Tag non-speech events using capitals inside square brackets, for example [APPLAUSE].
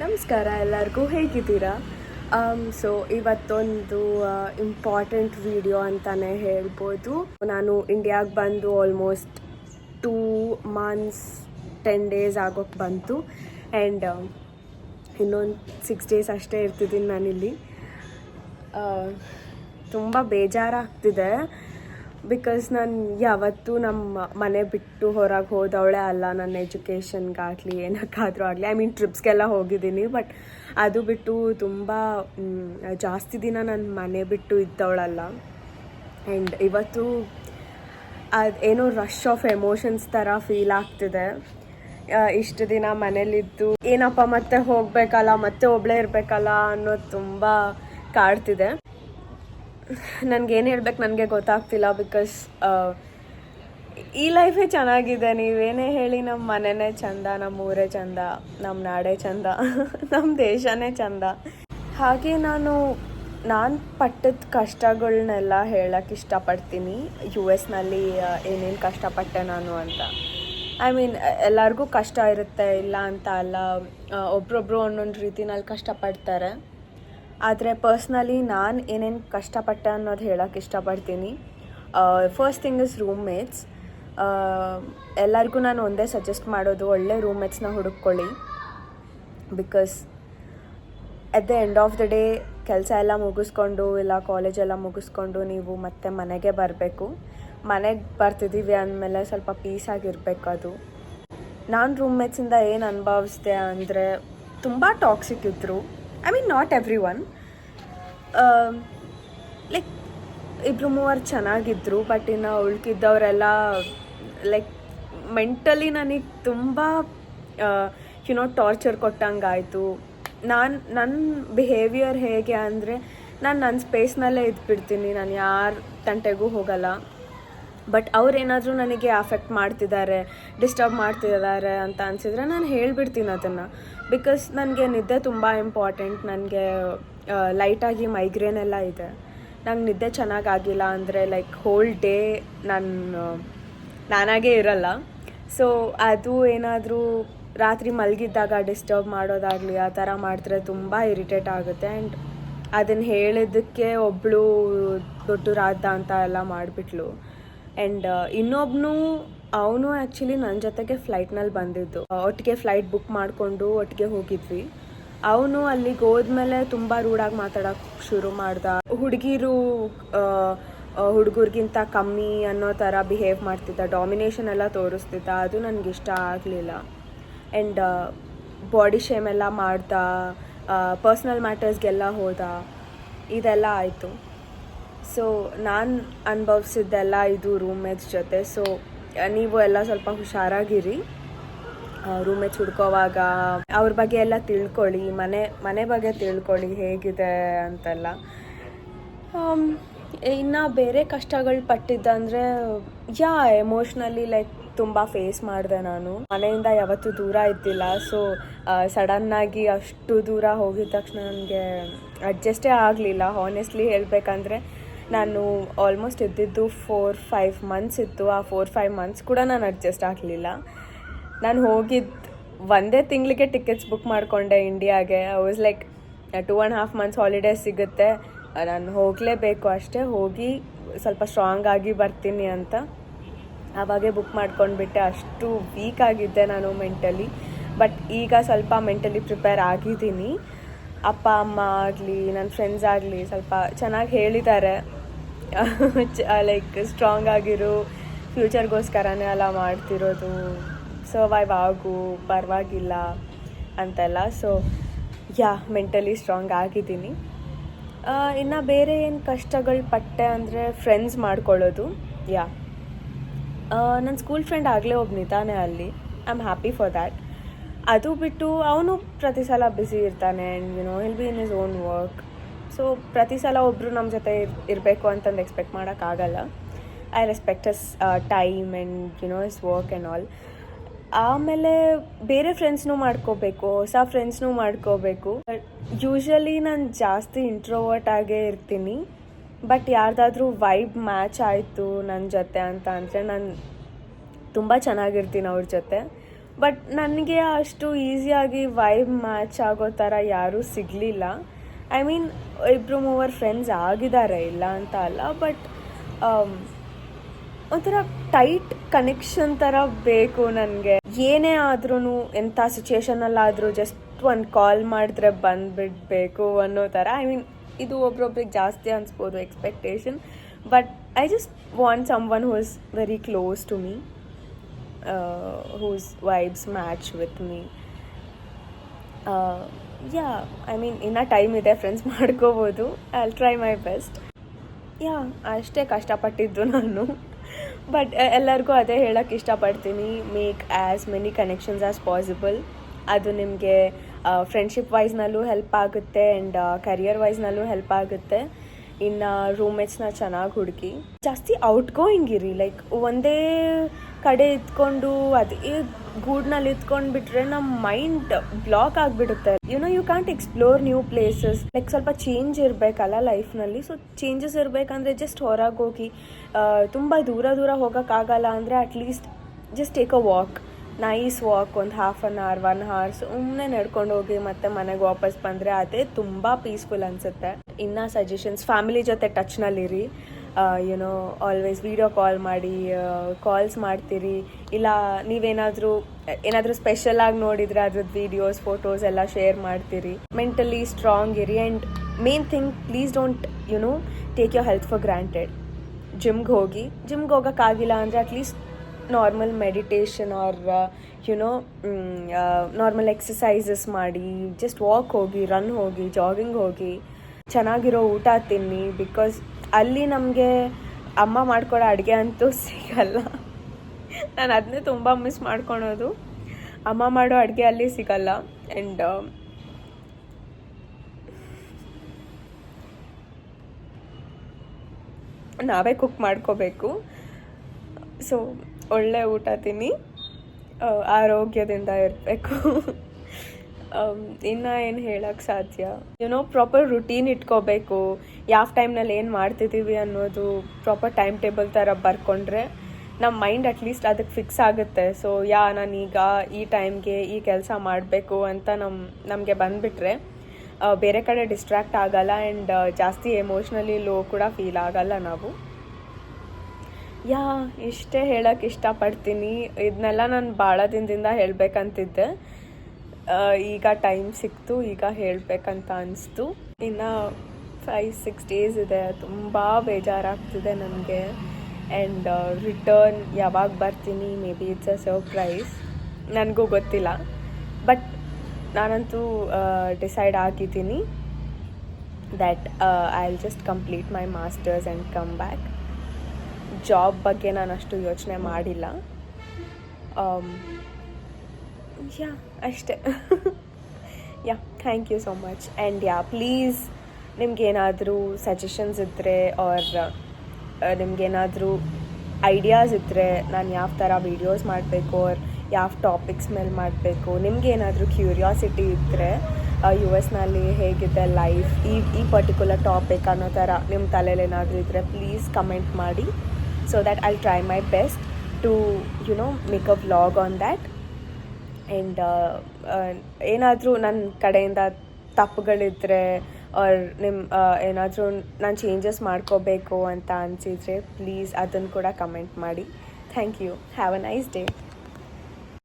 ನಮಸ್ಕಾರ ಎಲ್ಲರಿಗೂ, ಹೇಗಿದ್ದೀರಾ? ಸೊ ಇವತ್ತೊಂದು ಇಂಪಾರ್ಟೆಂಟ್ ವಿಡಿಯೋ ಅಂತಲೇ ಹೇಳ್ಬೋದು. ನಾನು ಇಂಡಿಯಾಗೆ ಬಂದು almost two months ten days ಆಗೋಕ್ಕೆ ಬಂತು. ಆ್ಯಂಡ್ ಇನ್ನೊಂದು ಸಿಕ್ಸ್ ಡೇಸ್ ಅಷ್ಟೇ ಇರ್ತಿದ್ದೀನಿ ನಾನಿಲ್ಲಿ. ತುಂಬ ಬೇಜಾರಾಗ್ತಿದೆ. ಬಿಕಾಸ್ ನಾನು ಯಾವತ್ತೂ ನಮ್ಮ ಮನೆ ಬಿಟ್ಟು ಹೊರಗೆ ಹೋದವಳೆ ಅಲ್ಲ ನನ್ನ ಎಜುಕೇಷನ್ಗಾಗಲಿ ಏನಕ್ಕಾದರೂ ಆಗಲಿ. ಐ ಮೀನ್ ಟ್ರಿಪ್ಸ್ಗೆಲ್ಲ ಹೋಗಿದ್ದೀನಿ ಬಟ್ ಅದು ಬಿಟ್ಟು ತುಂಬ ಜಾಸ್ತಿ ದಿನ ನನ್ನ ಮನೆ ಬಿಟ್ಟು ಇದ್ದವಳಲ್ಲ. ಆ್ಯಂಡ್ ಇವತ್ತು ಅದು ಏನೋ ರಶ್ ಆಫ್ ಎಮೋಷನ್ಸ್ ಥರ ಫೀಲ್ ಆಗ್ತಿದೆ. ಇಷ್ಟು ದಿನ ಮನೇಲಿದ್ದು ಏನಪ್ಪ ಮತ್ತೆ ಹೋಗಬೇಕಲ್ಲ, ಮತ್ತೆ ಒಬ್ಬಳೇ ಇರಬೇಕಲ್ಲ ಅನ್ನೋದು ತುಂಬ ಕಾಡ್ತಿದೆ. ನನಗೇನು ಹೇಳ್ಬೇಕು ನನಗೆ ಗೊತ್ತಾಗ್ತಿಲ್ಲ ಬಿಕಾಸ್ ಈ ಲೈಫೇ ಚೆನ್ನಾಗಿದೆ. ನೀವೇನೇ ಹೇಳಿ ನಮ್ಮ ಮನೆನೇ ಚಂದ ನಮ್ಮ ಊರೇ ಚಂದ ನಮ್ಮ ನಾಡೇ ಚಂದ [LAUGHS] ನಮ್ಮ ದೇಶನೇ ಚಂದ. ಹಾಗೆ ನಾನು ನಾನು ಪಟ್ಟದ ಕಷ್ಟಗಳನ್ನೆಲ್ಲ ಹೇಳಕ್ಕೆ ಇಷ್ಟಪಡ್ತೀನಿ. ಯು ಎಸ್ನಲ್ಲಿ ಏನೇನು ಕಷ್ಟಪಟ್ಟೆ ನಾನು ಅಂತ. ಐ ಮೀನ್ ಎಲ್ಲರಿಗೂ ಕಷ್ಟ ಇರುತ್ತೆ, ಇಲ್ಲ ಅಂತ ಅಲ್ಲ. ಒಬ್ರೊಬ್ರು ಒಂದೊಂದು ರೀತಿನಲ್ಲಿ ಕಷ್ಟಪಡ್ತಾರೆ. ಆದರೆ ಪರ್ಸ್ನಲಿ ನಾನು ಏನೇನು ಕಷ್ಟಪಟ್ಟೆ ಅನ್ನೋದು ಹೇಳೋಕ್ಕೆ ಇಷ್ಟಪಡ್ತೀನಿ. ಫಸ್ಟ್ ಥಿಂಗ್ ಇಸ್ ರೂಮ್ಮೇಟ್ಸ್ ಎಲ್ಲರಿಗೂ ನಾನು ಒಂದೇ ಸಜೆಸ್ಟ್ ಮಾಡೋದು ಒಳ್ಳೆ ರೂಮ್ಮೇಟ್ಸ್ನ ಹುಡುಕ್ಕೊಳ್ಳಿ. Because at the end of the day ಕೆಲಸ ಎಲ್ಲ ಮುಗಿಸ್ಕೊಂಡು ಇಲ್ಲ ಕಾಲೇಜ್ ಎಲ್ಲ ಮುಗಿಸ್ಕೊಂಡು ನೀವು ಮತ್ತೆ ಮನೆಗೆ ಬರಬೇಕು. ಮನೆಗೆ ಬರ್ತಿದ್ದೀವಿ ಅಂದಮೇಲೆ ಸ್ವಲ್ಪ ಪೀಸಾಗಿರ್ಬೇಕು ಅದು. ನಾನು ರೂಮ್ಮೇಟ್ಸಿಂದ ಏನು ಅನುಭವಿಸ್ದೆ ಅಂದರೆ ತುಂಬ ಟಾಕ್ಸಿಕ್ ಇದ್ದರು I mean not everyone like ಇಬ್ಬರು ಮೂವರು ಚೆನ್ನಾಗಿದ್ರು ಬಟ್ ಇನ್ನು ಉಳ್ಕಿದ್ದವರೆಲ್ಲ ಲೈಕ್ ಮೆಂಟಲಿ ನನಗೆ ತುಂಬ ಯುನೋ ಟಾರ್ಚರ್ ಕೊಟ್ಟಂಗಾಯಿತು. ನಾನು ನನ್ನ ಬಿಹೇವಿಯರ್ ಹೇಗೆ ಅಂದರೆ, ನಾನು ನನ್ನ ಸ್ಪೇಸ್ನಲ್ಲೇ ಇದ್ಬಿಡ್ತೀನಿ. ನಾನು ಯಾರ ತಂಟೆಗೂ ಹೋಗಲ್ಲ. ಬಟ್ ಅವ್ರೇನಾದರೂ ನನಗೆ ಅಫೆಕ್ಟ್ ಮಾಡ್ತಿದ್ದಾರೆ ಡಿಸ್ಟರ್ಬ್ ಮಾಡ್ತಿದ್ದಾರೆ ಅಂತ ಅನಿಸಿದ್ರೆ ನಾನು ಹೇಳಿಬಿಡ್ತೀನಿ ಅದನ್ನು. ಬಿಕಾಸ್ ನನಗೆ ನಿದ್ದೆ ತುಂಬ ಇಂಪಾರ್ಟೆಂಟ್ ನನಗೆ ಲೈಟಾಗಿ ಮೈಗ್ರೇನ್ ಎಲ್ಲ ಇದೆ. ನಂಗೆ ನಿದ್ದೆ ಚೆನ್ನಾಗಾಗಿಲ್ಲ ಅಂದರೆ ಲೈಕ್ ಹೋಲ್ ಡೇ ನಾನು ನಾನಾಗೇ ಇರಲ್ಲ. ಸೊ ಅದು ಏನಾದರೂ ರಾತ್ರಿ ಮಲಗಿದ್ದಾಗ ಡಿಸ್ಟರ್ಬ್ ಮಾಡೋದಾಗಲಿ ಆ ಥರ ಮಾಡಿದ್ರೆ ತುಂಬ ಇರಿಟೇಟ್ ಆಗುತ್ತೆ. ಆ್ಯಂಡ್ ಅದನ್ನು ಹೇಳಿದ್ದಕ್ಕೆ ಒಬ್ಬಳು ದೊಡ್ಡ ರಾಧ ಅಂತ ಎಲ್ಲ ಮಾಡಿಬಿಟ್ಲು. ಆ್ಯಂಡ್ ಇನ್ನೊಬ್ಬನು ಅವನು ಆ್ಯಕ್ಚುಲಿ ನನ್ನ ಜೊತೆಗೆ ಫ್ಲೈಟ್ನಲ್ಲಿ ಬಂದಿದ್ದು. ಒಟ್ಟಿಗೆ ಫ್ಲೈಟ್ ಬುಕ್ ಮಾಡಿಕೊಂಡು ಒಟ್ಟಿಗೆ ಹೋಗಿದ್ವಿ. ಅವನು ಅಲ್ಲಿಗೆ ಹೋದ್ಮೇಲೆ ತುಂಬ ರೂಢಾಗಿ ಮಾತಾಡೋಕೆ ಶುರು ಮಾಡ್ದ. ಹುಡುಗಿರು ಹುಡುಗರಿಗಿಂತ ಕಮ್ಮಿ ಅನ್ನೋ ಥರ ಬಿಹೇವ್ ಮಾಡ್ತಿದ್ದ. ಡಾಮಿನೇಷನ್ ಎಲ್ಲ ತೋರಿಸ್ತಿದ್ದ. ಅದು ನನಗೆ ಇಷ್ಟ ಆಗಲಿಲ್ಲ. ಆ್ಯಂಡ್ ಬಾಡಿ ಶೇಮ್ ಎಲ್ಲ ಮಾಡ್ದ. ಪರ್ಸ್ನಲ್ ಮ್ಯಾಟರ್ಸ್ಗೆಲ್ಲ ಹೋದ. ಇದೆಲ್ಲ ಆಯಿತು. ಸೊ ನಾನು ಅನುಭವಿಸಿದ್ದೆಲ್ಲ ಇದು ರೂಮ್ಮೇಟ್ಸ್ ಜೊತೆ. ಸೊ ನೀವು ಎಲ್ಲ ಸ್ವಲ್ಪ ಹುಷಾರಾಗಿರಿ. ರೂಮೇಟ್ಸ್ ಹುಡ್ಕೋವಾಗ ಅವ್ರ ಬಗ್ಗೆ ಎಲ್ಲ ತಿಳ್ಕೊಳ್ಳಿ. ಮನೆ ಮನೆ ಬಗ್ಗೆ ತಿಳ್ಕೊಳ್ಳಿ ಹೇಗಿದೆ ಅಂತೆಲ್ಲ. ಇನ್ನು ಬೇರೆ ಕಷ್ಟಗಳು ಪಟ್ಟಿದ್ದಂದರೆ, ಯಾ ಎಮೋಷ್ನಲಿ ಲೈಕ್ ತುಂಬ ಫೇಸ್ ಮಾಡಿದೆ ನಾನು. ಮನೆಯಿಂದ ಯಾವತ್ತೂ ದೂರ ಇದ್ದಿಲ್ಲ. ಸೊ ಸಡನ್ನಾಗಿ ಅಷ್ಟು ದೂರ ಹೋಗಿದ ತಕ್ಷಣ ನನಗೆ ಅಡ್ಜಸ್ಟೇ ಆಗಲಿಲ್ಲ. ಹಾನೆಸ್ಟ್ಲಿ ಹೇಳಬೇಕಂದ್ರೆ ನಾನು ಆಲ್ಮೋಸ್ಟ್ ಇದ್ದಿದ್ದು ಫೋರ್ ಫೈವ್ ಮಂತ್ಸ್ ಇತ್ತು. ಆ ಫೋರ್ ಫೈವ್ ಮಂತ್ಸ್ ಕೂಡ ನಾನು ಅಡ್ಜಸ್ಟ್ ಆಗಲಿಲ್ಲ. ನಾನು ಹೋಗಿದ್ದು ಒಂದೇ ತಿಂಗಳಿಗೆ ಟಿಕೆಟ್ಸ್ ಬುಕ್ ಮಾಡಿಕೊಂಡೆ ಇಂಡಿಯಾಗೆ I was like two and half months holidays ಸಿಗುತ್ತೆ. ನಾನು ಹೋಗಲೇಬೇಕು ಅಷ್ಟೇ. ಹೋಗಿ ಸ್ವಲ್ಪ ಸ್ಟ್ರಾಂಗ್ ಆಗಿ ಬರ್ತೀನಿ ಅಂತ. ಆವಾಗೇ ಬುಕ್ ಮಾಡ್ಕೊಂಡ್ಬಿಟ್ಟೆ. ಅಷ್ಟು ವೀಕ್ ಆಗಿದ್ದೆ ನಾನು ಮೆಂಟಲಿ ಬಟ್ ಈಗ ಸ್ವಲ್ಪ ಮೆಂಟಲಿ ಪ್ರಿಪೇರ್ ಆಗಿದ್ದೀನಿ. ಅಪ್ಪ, ಅಮ್ಮ ಆಗಲಿ ನನ್ನ ಫ್ರೆಂಡ್ಸ್ ಆಗಲಿ ಸ್ವಲ್ಪ ಚೆನ್ನಾಗಿ ಹೇಳಿದ್ದಾರೆ. [LAUGHS] ಲೈಕ್ ಸ್ಟ್ರಾಂಗ್ ಆಗಿರು ಫ್ಯೂಚರ್ಗೋಸ್ಕರನೇ ಎಲ್ಲ ಮಾಡ್ತಿರೋದು. ಸರ್ವೈವ್ ಆಗು, ಪರವಾಗಿಲ್ಲ ಅಂತೆಲ್ಲ. ಸೊ ಯಾ ಮೆಂಟಲಿ ಸ್ಟ್ರಾಂಗ್ ಆಗಿದ್ದೀನಿ. ಇನ್ನು ಬೇರೆ ಏನು ಕಷ್ಟಗಳು ಪಟ್ಟೆ ಅಂದರೆ ಫ್ರೆಂಡ್ಸ್ ಮಾಡ್ಕೊಳ್ಳೋದು. ಯಾ ನನ್ನ ಸ್ಕೂಲ್ ಫ್ರೆಂಡ್ ಆಗಲೇ ಒಬ್ಬನಿದ್ದಾನೆ ಅಲ್ಲಿ. I am happy for that ಅದು ಬಿಟ್ಟು ಅವನು ಪ್ರತಿ ಸಲ ಬ್ಯುಸಿ ಇರ್ತಾನೆ. And you know will be in his own work so ಪ್ರತಿ ಸಲ ಒಬ್ಬರು ನಮ್ಮ ಜೊತೆ ಇರ್, ಇರಬೇಕು ಅಂತಂದು ಎಕ್ಸ್ಪೆಕ್ಟ್ ಮಾಡೋಕ್ಕಾಗಲ್ಲ I respect his time and you know his work and all ಆಮೇಲೆ ಬೇರೆ ಫ್ರೆಂಡ್ಸ್ನೂ ಮಾಡ್ಕೋಬೇಕು, ಹೊಸ ಫ್ರೆಂಡ್ಸ್ನೂ ಮಾಡ್ಕೋಬೇಕು. ಯೂಶ್ವಲಿ ನಾನು ಜಾಸ್ತಿ ಇಂಟ್ರೋವರ್ಟ್ ಆಗೇ ಇರ್ತೀನಿ ಬಟ್ ಯಾರ್ದಾದ್ರೂ ವೈಬ್ ಮ್ಯಾಚ್ ಆಯಿತು ನನ್ನ ಜೊತೆ ಅಂತ ಅಂದರೆ ನಾನು ತುಂಬ ಚೆನ್ನಾಗಿರ್ತೀನಿ ಅವ್ರ ಜೊತೆ. ಬಟ್ ನನಗೆ ಅಷ್ಟು ಈಸಿಯಾಗಿ ವೈಬ್ ಮ್ಯಾಚ್ ಆಗೋ ಥರ ಯಾರೂ ಸಿಗಲಿಲ್ಲ. ಐ ಮೀನ್ ಇಬ್ಬರು ಮೂವರು ಫ್ರೆಂಡ್ಸ್ ಆಗಿದ್ದಾರೆ, ಇಲ್ಲ ಅಂತ ಅಲ್ಲ ಬಟ್ ಒಂಥರ ಟೈಟ್ ಕನೆಕ್ಷನ್ ಥರ ಬೇಕು ನನಗೆ. ಏನೇ ಆದ್ರೂ ಎಂಥ ಸಿಚುವೇಶನಲ್ಲಾದರೂ ಜಸ್ಟ್ ಒಂದು ಕಾಲ್ ಮಾಡಿದ್ರೆ ಬಂದುಬಿಡ್ಬೇಕು ಅನ್ನೋ ಥರ. ಐ ಮೀನ್ ಇದು ಒಬ್ರೊಬ್ರಿಗೆ ಜಾಸ್ತಿ ಅನಿಸ್ಬೋದು expectation but I just want someone who is very close to me whose vibes match with me yeah I mean ಇನ್ನೂ ಟೈಮ್ ಇದೆ ಫ್ರೆಂಡ್ಸ್ ಮಾಡ್ಕೋಬೋದು. I try my best yeah ಅಷ್ಟೇ ಕಷ್ಟಪಟ್ಟಿದ್ದು ನಾನು. ಬಟ್ ಎಲ್ಲರಿಗೂ ಅದೇ ಹೇಳೋಕ್ಕೆ ಇಷ್ಟಪಡ್ತೀನಿ. Make as many connections as possible ಅದು ನಿಮಗೆ ಫ್ರೆಂಡ್ಶಿಪ್ ವೈಸ್ನಲ್ಲೂ ಹೆಲ್ಪ್ ಆಗುತ್ತೆ ಆ್ಯಂಡ್ ಕರಿಯರ್ ವೈಸ್ನಲ್ಲೂ ಹೆಲ್ಪ್ ಆಗುತ್ತೆ. ಇನ್ನು ರೂಮ್ಮೇಟ್ಸ್ನ ಚೆನ್ನಾಗಿ ಹುಡುಕಿ. ಜಾಸ್ತಿ ಔಟ್ ಗೋಯಿಂಗ್ ಇರಿ ಲೈಕ್ ಒಂದೇ ಕಡೆ ಇದ್ಕೊಂಡು ಅದೇ ಗೂಡ್ನಲ್ಲಿ ಇತ್ಕೊಂಡ್ಬಿಟ್ರೆ ನಮ್ಮ ಮೈಂಡ್ ಬ್ಲಾಕ್ ಆಗಿಬಿಡುತ್ತೆ. You know you can't explore new places like ಸ್ವಲ್ಪ ಚೇಂಜ್ ಇರಬೇಕಲ್ಲ ಲೈಫ್ನಲ್ಲಿ. ಸೊ ಚೇಂಜಸ್ ಇರಬೇಕಂದ್ರೆ ಜಸ್ಟ್ ಹೊರಗೆ ಹೋಗಿ ತುಂಬ ದೂರ ದೂರ ಹೋಗೋಕ್ಕಾಗಲ್ಲ ಅಂದರೆ at least just take a walk nice walk ಒಂದು half an hour one hour ಸುಮ್ಮನೆ ನಡ್ಕೊಂಡು ಹೋಗಿ ಮತ್ತೆ ಮನೆಗೆ ವಾಪಸ್ ಬಂದರೆ ಅದೇ ತುಂಬ ಪೀಸ್ಫುಲ್ ಅನಿಸುತ್ತೆ. ಇನ್ನ ಸಜೆಷನ್ಸ್ ಫ್ಯಾಮಿಲಿ ಜೊತೆ ಟಚ್ನಲ್ಲಿರಿ you know always video call ಮಾಡಿ ಕಾಲ್ಸ್ ಮಾಡ್ತೀರಿ. ಇಲ್ಲ, ನೀವೇನಾದರೂ, ಏನಾದರೂ ಸ್ಪೆಷಲಾಗಿ ನೋಡಿದರೆ ಅದ್ರದ್ದು ವೀಡಿಯೋಸ್ ಫೋಟೋಸ್ ಎಲ್ಲ ಶೇರ್ ಮಾಡ್ತೀರಿ. ಮೆಂಟಲಿ ಸ್ಟ್ರಾಂಗ್ ಇರಿ. And main thing please don't you know take your health for granted ಜಿಮ್ಗೆ ಹೋಗಿ ಜಿಮ್ಗೆ ಹೋಗೋಕ್ಕಾಗಿಲ್ಲ ಅಂದರೆ at least normal meditation or you know normal exercises ಮಾಡಿ ಜಸ್ಟ್ ವಾಕ್ ಹೋಗಿ ರನ್ ಹೋಗಿ ಜಾಗಿಂಗ್ ಹೋಗಿ, ಚೆನ್ನಾಗಿರೋ ಊಟ ತಿನ್ನಿ ಬಿಕಾಸ್ ಅಲ್ಲಿ ನಮಗೆ ಅಮ್ಮ ಮಾಡ್ಕೊಡೋ ಅಡುಗೆ ಅಂತೂ ಸಿಗಲ್ಲ. ನಾನು ಅದನ್ನೇ ತುಂಬ ಮಿಸ್ ಮಾಡ್ಕೊಳೋದು. ಅಮ್ಮ ಮಾಡೋ ಅಡುಗೆ ಅಲ್ಲಿ ಸಿಗಲ್ಲ. ಆ್ಯಂಡ್ ನಾವೇ ಕುಕ್ ಮಾಡ್ಕೋಬೇಕು. ಸೊ ಒಳ್ಳೆ ಊಟ ತಿನ್ನಿ. ಆರೋಗ್ಯದಿಂದ ಇರಬೇಕು. [LAUGHS] ಇನ್ನು ಏನು ಹೇಳಕ್ಕೆ ಸಾಧ್ಯ? ಯುನೋ ಪ್ರಾಪರ್ ರುಟೀನ್ ಇಟ್ಕೋಬೇಕು. ಯಾವ ಟೈಮ್ನಲ್ಲಿ ಏನು ಮಾಡ್ತಿದ್ದೀವಿ ಅನ್ನೋದು ಪ್ರಾಪರ್ ಟೈಮ್ ಟೇಬಲ್ ಥರ ಬರ್ಕೊಂಡ್ರೆ ನಮ್ಮ ಮೈಂಡ್ ಅಟ್ಲೀಸ್ಟ್ ಅದಕ್ಕೆ ಫಿಕ್ಸ್ ಆಗುತ್ತೆ. ಸೊ ಯಾ, ನಾನು ಈಗ ಈ ಟೈಮ್ಗೆ ಈ ಕೆಲಸ ಮಾಡಬೇಕು ಅಂತ ನಮ್ಮ ನಮಗೆ ಬಂದುಬಿಟ್ರೆ ಬೇರೆ ಕಡೆ ಡಿಸ್ಟ್ರ್ಯಾಕ್ಟ್ ಆಗಲ್ಲ ಆ್ಯಂಡ್ ಜಾಸ್ತಿ ಎಮೋಷ್ನಲಿ ಲೋ ಕೂಡ ಫೀಲ್ ಆಗಲ್ಲ ನಾವು. ಯಾ, ಇಷ್ಟೇ ಹೇಳಕ್ಕೆ ಇಷ್ಟಪಡ್ತೀನಿ. ಇದನ್ನೆಲ್ಲ ನಾನು ಭಾಳ ದಿನದಿಂದ ಹೇಳಬೇಕಂತಿದ್ದೆ. ಈಗ ಟೈಮ್ ಸಿಕ್ತು, ಈಗ ಹೇಳಬೇಕಂತ ಅನಿಸ್ತು. ಇನ್ನು ಫೈವ್ ಸಿಕ್ಸ್ ಡೇಸ್ ಇದೆ, ತುಂಬ ಬೇಜಾರಾಗ್ತಿದೆ ನನಗೆ. ಆ್ಯಂಡ್ ರಿಟರ್ನ್ ಯಾವಾಗ ಬರ್ತೀನಿ maybe it's a surprise ನನಗೂ ಗೊತ್ತಿಲ್ಲ. ಬಟ್ ನಾನಂತೂ ಡಿಸೈಡ್ ಆಗಿದ್ದೀನಿ that I will just complete my masters and come back job ಬಗ್ಗೆ ನಾನು ಅಷ್ಟು ಯೋಚನೆ ಮಾಡಿಲ್ಲ. ಯಾ ಅಷ್ಟೇ. Yeah thank you so much and yeah please ನಿಮ್ಗೇನಾದರೂ ಸಜೆಷನ್ಸ್ ಇದ್ದರೆ ಆರ್ ನಿಮ್ಗೇನಾದರೂ ಐಡಿಯಾಸ್ ಇದ್ದರೆ ನಾನು ಯಾವ ಥರ ವೀಡಿಯೋಸ್ ಮಾಡಬೇಕು ಆರ್ ಯಾವ ಟಾಪಿಕ್ಸ್ ಮೇಲೆ ಮಾಡಬೇಕು ನಿಮ್ಗೇನಾದರೂ ಕ್ಯೂರಿಯಾಸಿಟಿ ಇದ್ದರೆ ಯು ಎಸ್ನಲ್ಲಿ ಹೇಗಿದೆ ಲೈಫ್ ಈ ಈ ಪರ್ಟಿಕ್ಯುಲರ್ ಟಾಪಿಕ್ ಅನ್ನೋ ಥರ ನಿಮ್ಮ ತಲೆಯಲ್ಲಿ ಏನಾದರೂ ಇದ್ದರೆ ಪ್ಲೀಸ್ ಕಮೆಂಟ್ ಮಾಡಿ. So that I try my best to you know make a vlog on that and ಏನಾದರೂ ನನ್ನ ಕಡೆಯಿಂದ ತಪ್ಪುಗಳಿದ್ದರೆ ಆರ್ ನಿಮ್ಮ ಏನಾದರೂ ನಾನು ಚೇಂಜಸ್ ಮಾಡ್ಕೋಬೇಕು ಅಂತ ಅನಿಸಿದರೆ ಪ್ಲೀಸ್ ಅದನ್ನು ಕೂಡ ಕಮೆಂಟ್ ಮಾಡಿ. Thank you have a nice day